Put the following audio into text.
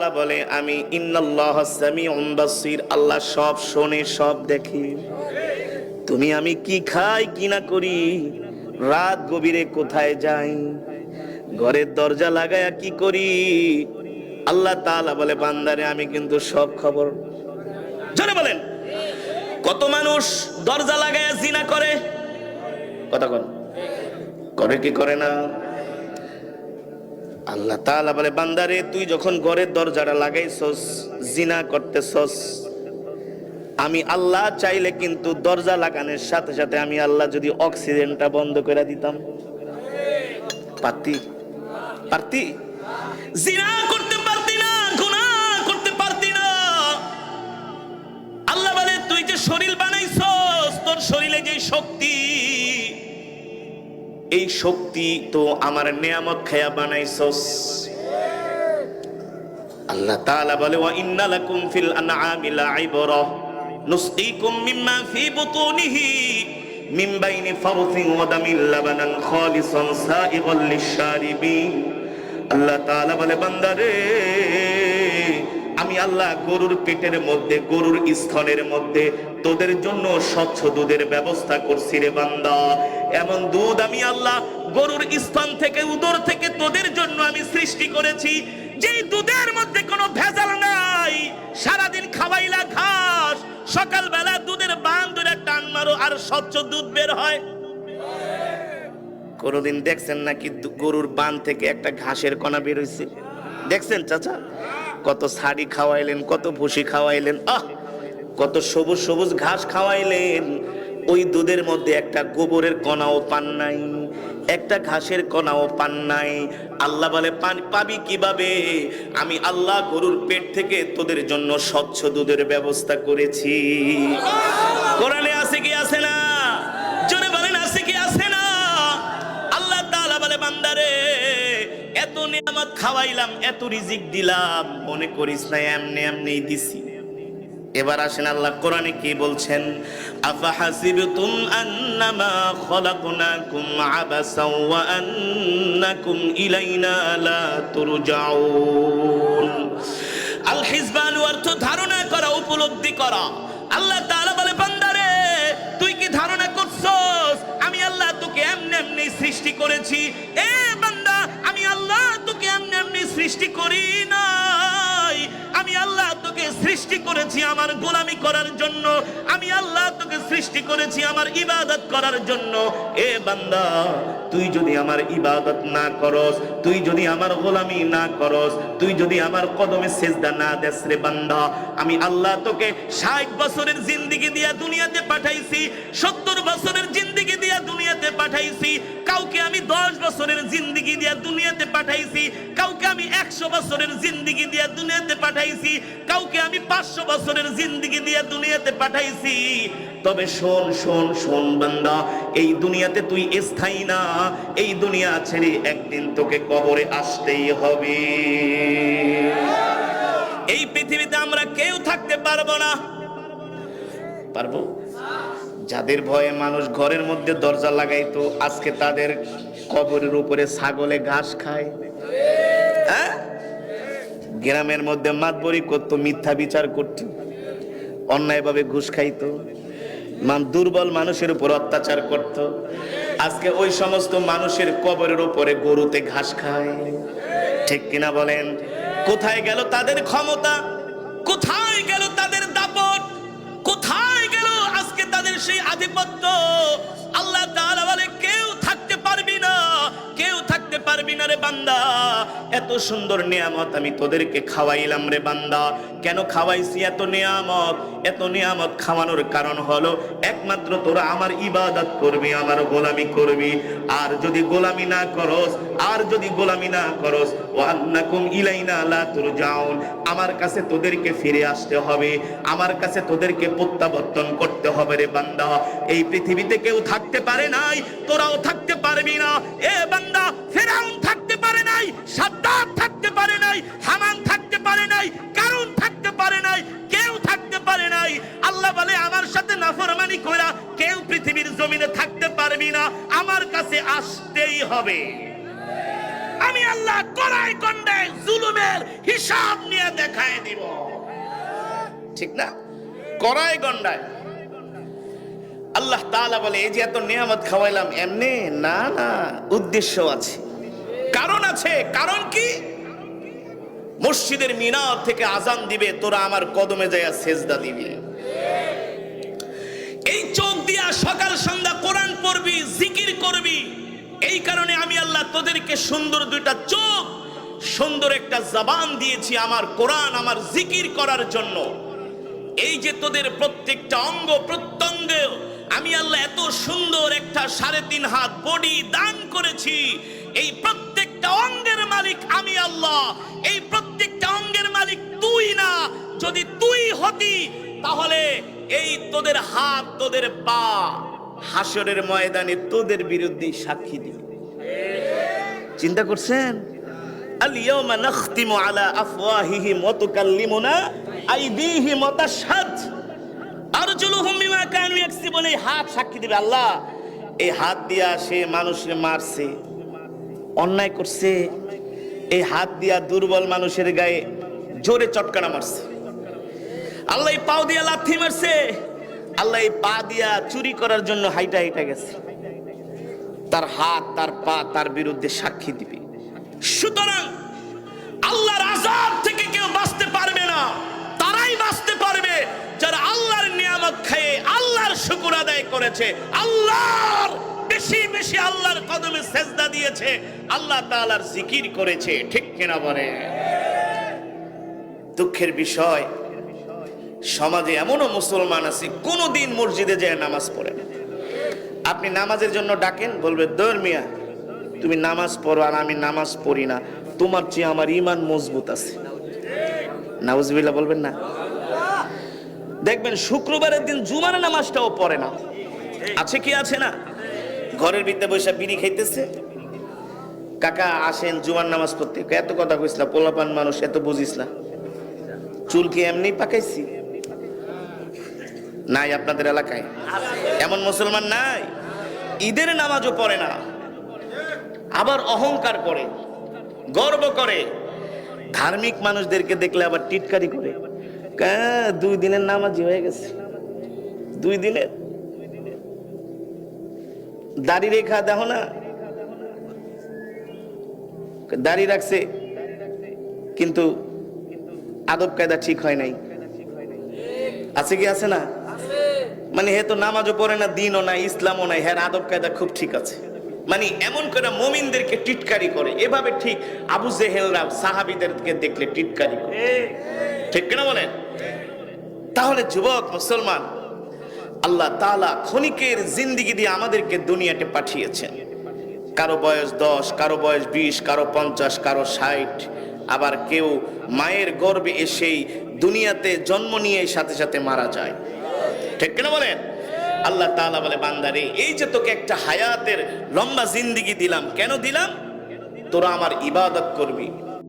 আল্লাহ বলে, আমি ইন্নাল্লাহ সামিউন বাসীর, আল্লাহ সব শোনে, সব দেখে। তুমি আমি কি খাই, কি না করি? রাত গভীরে কোথায় যাই? ঘরের দরজা লাগায়া কি করি? আল্লাহ তাআলা বলে, বান্দারে, আমি কিন্তু সব খবর। জোরে বলেন। কত মানুষ দরজা লাগায়া জিনা করে? কথা কন। করে কি করে না? আল্লাহ তাআলা বলে, বান্দারে, তুই যখন ঘরের দরজাটা লাগাইছস, জিনা করতেছস, আমি আল্লাহ চাইলে কিন্তু দরজা লাগানোর সাথে সাথে আমি আল্লাহ যদি অক্সিজেনটা বন্ধ করে দিতাম। পারতি? পারতি? জিনা করতে পারতি না, গুনাহ করতে পারতি না। আল্লাহ বলে, তুই যে শরীর বানাইছস, তোর শরীরে যে শক্তি এই শক্তি তো আমার নিয়ামত খায়া বানাইছস। আল্লাহ তাআলা বলে, ওয়া ইন্না লাকুম ফিল আনআমি লাইবরা, নুসকিকুম মিম্মা ফি বুতুনিহি, মিন বাইনি ফারথিন ওয়া দামিন লাবানান খালিসান সাইগাল লিশারিবিন আল্লাহ তাআলা বলে বান্দারে আমি আল্লাহ গরুর পেটের মধ্যে, গরুর স্থলের মধ্যে তোদের জন্য স্বচ্ছ দুধের ব্যবস্থা করছি রে বান্দা। এমন দুধ আমি আল্লাহ গরুর স্তন থেকে, উদর থেকে তোদের জন্য আমি সৃষ্টি করেছি, যেই দুধের মধ্যে কোনো ভেজাল নাই। সারাদিন খাওয়াইলা ঘাস, সকালবেলা দুধের বান ধরে টান মারো আর স্বচ্ছ দুধ বের হয়। কোনোদিন দেখছেন নাকি গরুর বান থেকে একটা ঘাসের কণা বের হয়েছে দেখছেন, চাচা? কত শাড়ি খাওয়াইলেন, কত ভুসি খাওয়াইলেন, আহ! কত সবুজ সবুজ ঘাস খাওয়াইলেন। ওই দুধের মধ্যে একটা গোবরের কণাও পান নাই, একটা ঘাসের কণাও পান নাই। আল্লাহ বলে পাবি কীভাবে? আমি আল্লাহ গরুর পেট থেকে তোদের জন্য স্বচ্ছ দুধের ব্যবস্থা করেছি। কোরআনে আছে কি, আছে না? জোরে বলেন, আছে কি, আছে না? আল্লাহ তাআলা বলে, বান্দারে নিয়ামত খাওয়াইলাম, এত রিজিক দিলাম। মনে করিস না, এমনি এমনি দিছি। এবার আসেন আল্লাহ কোরআনে কি বলছেন? আফা হাসিবতুম আন্নামা খলাকনাকুম আবাসাও ওয়া আন্নাকুম ইলাইনা লা তুরজাউন। আল হিজবান অর্থ ধারণা করা, উপলব্ধি করা। আল্লাহ তাআলা বলে, বান্দারে, তুই কি ধারণা করছস? আমি আল্লাহ তোকে এমনি এমনি সৃষ্টি করেছি। এ বান্দা সৃষ্টি করি নাই। আমি আল্লাহ তোকে সৃষ্টি করেছি আমার গোলামি করার জন্য। আমি আল্লাহ তোকে সৃষ্টি করেছি আমার ইবাদত করার জন্য। এ বান্দা, তুই যদি আমার ইবাদত না করস, তুই যদি আমার গোলামি না করস, তুই যদি আমার কদমে সেজদা না দেস রে বান্দা, আমি আল্লাহ তোকে ষাট বছরের জিন্দিগি দিয়া দুনিয়াতে পাঠাইছি, সত্তর বছরের জিন্দিগি দিয়া দুনিয়াতে পাঠাইছি, কাউকে আমি দশ বছরের জিন্দিগি দিয়া দুনিয়াতে পাঠাইছি, কাউকে আমি একশো বছরের জিন্দিগি দিয়া দুনিয়াতে পাঠাইছি, কাউকে আমি পাঁচশো বছরের জিন্দিগি দিয়া দুনিয়াতে পাঠাইছি। তবে শোন শোন শোন বান্দা, এই দুনিয়াতে তুই স্থায়ী না, এই দুনিয়া ছেড়ে একদিন তোকে কবরে আসতেই হবে। এই পৃথিবীতে আমরা কেউ থাকতে পারব না। পারব? যাদের ভয়ে মানুষ ঘরের মধ্যে দরজা লাগাইতো, আজকে তাদের কবরের উপরে ছাগলে ঘাস খায়। হ্যাঁ? গ্রামের মধ্যে মাতবরি করতো, মিথ্যা বিচার করত, অন্যায়ভাবে ঘুষ খাইতো, মান দুর্বল মানুষের উপর অত্যাচার করত। আজকে ওই সমস্ত মানুষের কবরের উপরে গরুতে ঘাস খায়। ঠিক কিনা বলেন? কোথায় গেল তাদের ক্ষমতা? কোথায় গেল তাদের দাপট? কোথায় গেল আজকে তাদের সেই আধিপত্য? না রে বান্দা, এত সুন্দর নিয়ামত আমি তোদেরকে খাওয়াইলাম রে বান্দা। কেন খাওয়াইছি এত নিয়ামত? এত নিয়ামত খাওয়ানোর কারণ হলো, একমাত্র তোরা আমার ইবাদত করবি, আমার গোলামি করবি। আর যদি গোলামি না করস, আর যদি গোলামি না করস ওয়ান্নাকুম ইলাইনা লা তুরজাউন। আমার কাছে তোদেরকে ফিরে আসতে হবে, আমার কাছে তোদেরকে প্রত্যাবর্তন করতে হবে রে বান্দা। এই পৃথিবীতে কেউ থাকতে পারে নাই, তোরাও থাকতে পারবি না। এ বান্দা, ফেরাউন থাকতে পারে নাই, সাদ্দাত থাকতে পারে নাই, হামান থাকতে পারে নাই কারণ থাকতে পারে নাই, কেউ থাকতে পারে নাই। আল্লাহ বলে, আমার সাথে নাফরমানি কইরা কেউ পৃথিবীর জমিনে থাকতে পারবি না, আমার কাছে আসতেই হবে। আমি আল্লাহ কড়াই কন্ডায় জুলুমের হিসাব নিয়ে দেখায় দিব। ঠিক না? কড়াই গন্ডায় আল্লাহ তাআলা বলে, এই যে এত নিয়ামত খাওয়াইলাম, এমনি না না, উদ্দেশ্য আছে। কারণ আছে, কারণ কি? মসজিদের মিনার থেকে আজান দিবে, তোরা আমার কদমে যাইয়া সেজদা দিবি। এই চোখ দিয়া সকাল সন্ধ্যা কোরআন পড়বি, জিকির করবি, এই কারণে আমি আল্লাহ তোদেরকে সুন্দর দুইটা চোখ, সুন্দর একটা জবান দিয়েছি আমার কোরআন, আমার জিকির করার জন্য। এই যে তোদের প্রত্যেকটা অঙ্গ প্রত্যঙ্গ, আমি আল্লাহ এত সুন্দর একটা সাড়ে তিন হাত বডি দান করেছি, এই প্রত্যেকটা অঙ্গের মালিক আমি আল্লাহ। এই প্রত্যেকটা অঙ্গের মালিক তুই না। যদি তুই হতি, তাহলে এই তোদের হাত, তোদের পা হাসরের ময়দানে তোদের বিরুদ্ধে সাক্ষী দিবে। চিন্তা করছেন? আলিয়ামা নাখতিমু আলা আফওয়াহিহিম ওয়া তুকাল্লিমুনা আইদিহিম ওয়া তাশহাদ আরজুলুহুম বিমা কানু ইয়াকসিবুন। এই হাত সাক্ষী দিবে আল্লাহ। এই হাত দিয়া সে মানুষকে মারছে। অন্যায় করছে, এই হাত দিয়া দুর্বল মানুষের গায়ে জোরে চটকানা মারছে। আল্লাহ পাও দিয়া লাথি মারছে, আল্লাহ পা দিয়া চুরি করার জন্য হাইটা হাইটা গেছে। তার হাত, তার পা, তার বিরুদ্ধে সাক্ষী দিবে। সুতরাং আল্লাহর আজাদ থেকে কেউ বাঁচতে পারবে না। তারাই বাঁচতে পারবে, যারা আল্লাহর নিয়ামত খেয়ে আল্লাহর শুকুর আদায় করেছে, আল্লাহর কদমে সেজদা দিয়েছে, আল্লাহ তাআলার জিকির করেছে, ঠিক কিনা বলে? দুঃখের বিষয়, সমাজে এমনও মুসলমান আছে, কোনোদিন মসজিদে যায় নামাজ পড়ে না। আপনি নামাজের জন্য ডাকেন, বলবে ধর্মিয়া তুমি নামাজ পড়ো আর আমি নামাজ পড়ি না, তোমার চেয়ে আমার ইমান মজবুত আছে। নাউজবিল্লাহ বলবেন না। দেখবেন শুক্রবারের দিন জুমার নামাজটাও পড়ে না। আছে কি, আছে না? ঘরের ভিতরে বসে বিড়ি খাইতেছে। কাকা আসেন জুমার নামাজ পড়তে। এত কথা কইসলা পোলাপান মানুষ, এত বুঝিস না। চুল কি এমনি পাকাইছি? নাই আপনাদের এলাকায়। এমন মুসলমান নাই। ঈদের নামাজও পড়ে না। আবার অহংকার করে, গর্ব করে। ধার্মিক মানুষদেরকে দেখলে আবার টিটকারি করে। দুই দিনের নামাজি হয়ে গেছে। দুই দিনের? দাড়ি রেখা দেখো না। দাড়ি রাখছে, কিন্তু আদব কায়দা ঠিক হয় নাই। আছে কি, আছে না? মানে হে তো নামাজও পড়ে না, দিনও নাই, ইসলামও নাই হ্যাঁ আদব কায়দা খুব ঠিক আছে। মানে এমন করে মমিনদেরকে টিটকারি করে, এভাবে ঠিক আবু জেহেলরা সাহাবিদেরকে দেখলে টিটকারি করে। ঠিক কিনা বলেন? তাহলে যুবক, মুসলমান আল্লাহ তাআলা ক্ষণিকের জিন্দিগি দিয়ে আমাদেরকে দুনিয়াতে পাঠিয়েছেন। কারও বয়স দশ, কারও বয়স বিশ, কারও পঞ্চাশ, কারও ষাট, আবার কেউ মায়ের গর্ভে এসেই দুনিয়াতে জন্ম নিয়ে সাথে সাথে মারা যায়। ঠিক কিনা বলেন? আল্লাহ তাআলা বলে, বান্দারে, এই যে তোকে একটা হায়াতের লম্বা জিন্দিগি দিলাম, কেন দিলাম? তোরা আমার ইবাদত করবি।